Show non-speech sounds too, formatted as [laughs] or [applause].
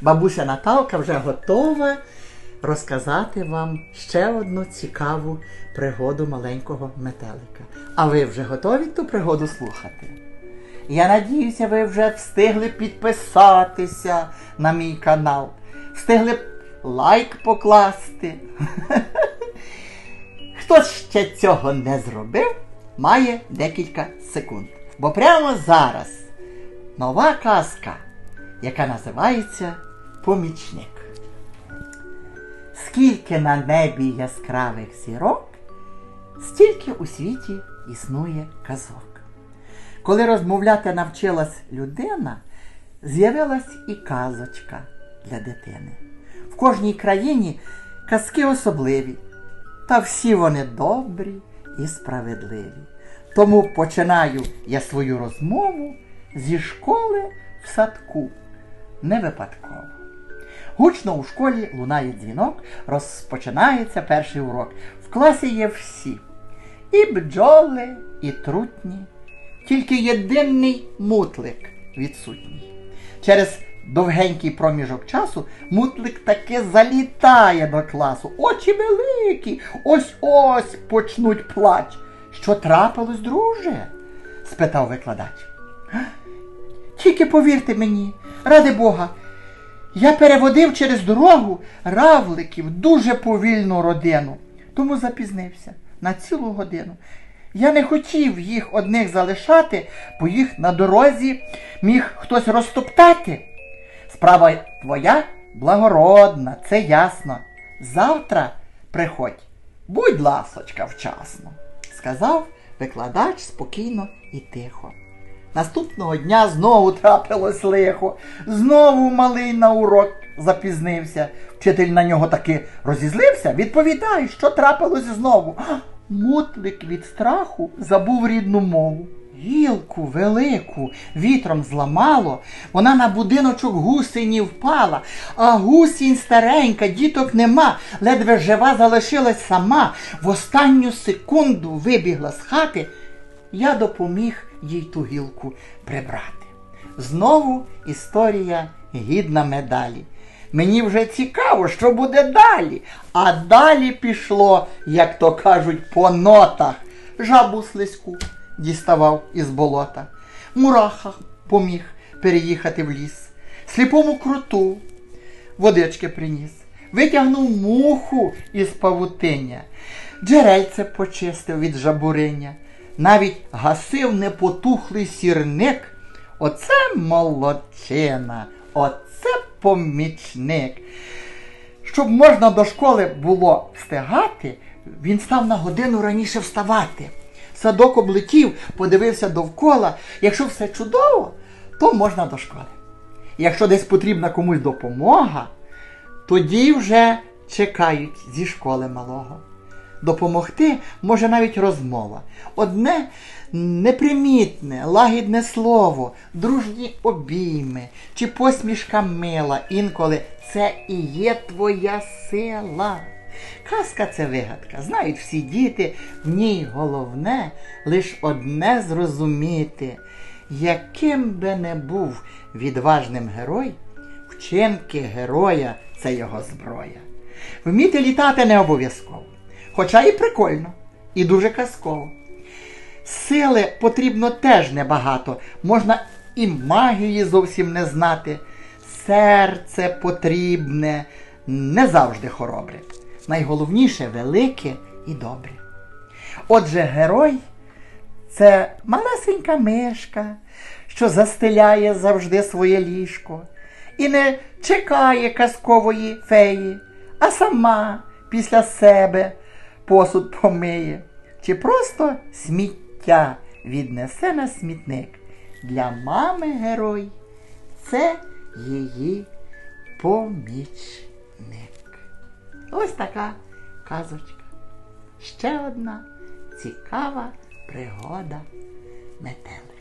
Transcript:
Бабуся Наталка вже готова розказати вам ще одну цікаву пригоду маленького метелика. А ви вже готові ту пригоду слухати? Я надіюся, ви вже встигли підписатися на мій канал, встигли лайк покласти. [laughs] Хто ще цього не зробив, має декілька секунд. Бо прямо зараз нова казка, яка називається Помічник. Скільки на небі яскравих зірок, стільки у світі існує казок. Коли розмовляти навчилась людина, з'явилась і казочка для дитини. В кожній країні казки особливі, та всі вони добрі і справедливі. Тому починаю я свою розмову зі школи в садку. Не випадково. Гучно у школі лунає дзвінок, розпочинається перший урок. В класі є всі. І бджоли, і трутні. Тільки єдиний мутлик відсутній. Через довгенький проміжок часу мутлик таки залітає до класу. Очі великі, ось ось почнуть плач. Що трапилось, друже? спитав викладач. Тільки повірте мені, ради Бога, я переводив через дорогу равликів дуже повільну родину, тому запізнився на цілу годину. Я не хотів їх одних залишати, бо їх на дорозі міг хтось розтоптати. Справа твоя благородна, це ясно. Завтра приходь, будь ласочка, вчасно, сказав викладач спокійно і тихо. Наступного дня знову трапилось лихо, знову малий на урок запізнився. Вчитель на нього таки розізлився. Відповідай, що трапилось знову. Мутлик від страху забув рідну мову. Гілку велику вітром зламало, вона на будиночок гусині впала, а гусінь старенька, діток нема, ледве жива залишилась сама. В останню секунду вибігла з хати, я допоміг їй ту гілку прибрати. Знову історія гідна медалі. Мені вже цікаво, що буде далі. А далі пішло, як то кажуть, по нотах. Жабу слизьку діставав із болота, мураха поміг переїхати в ліс, сліпому круту водички приніс, витягнув муху із павутиння, джерельце почистив від жабуриння, навіть гасив непотухлий сірник. Оце молодчина, оце помічник. Щоб можна до школи було встигати, він став на годину раніше вставати. Садок облетів, подивився довкола. Якщо все чудово, то можна до школи. Якщо десь потрібна комусь допомога, тоді вже чекають зі школи малого. Допомогти може навіть розмова. Одне непримітне, лагідне слово, дружні обійми чи посмішка мила. Інколи це і є твоя сила. Казка це вигадка. Знають всі діти, в ній головне лиш одне зрозуміти, яким би не був відважним герой, вчинки героя це його зброя. Вміти літати не обов'язково, хоча і прикольно, і дуже казково. Сили потрібно теж небагато, можна і магії зовсім не знати. Серце потрібне, не завжди хоробре. Найголовніше велике і добре. Отже, герой це малесенька мишка, що застеляє завжди своє ліжко і не чекає казкової феї, а сама після себе посуд помиє, чи просто сміття віднесе на смітник. Для мами герой це її помічник. Ось така казочка. Ще одна цікава пригода метелика.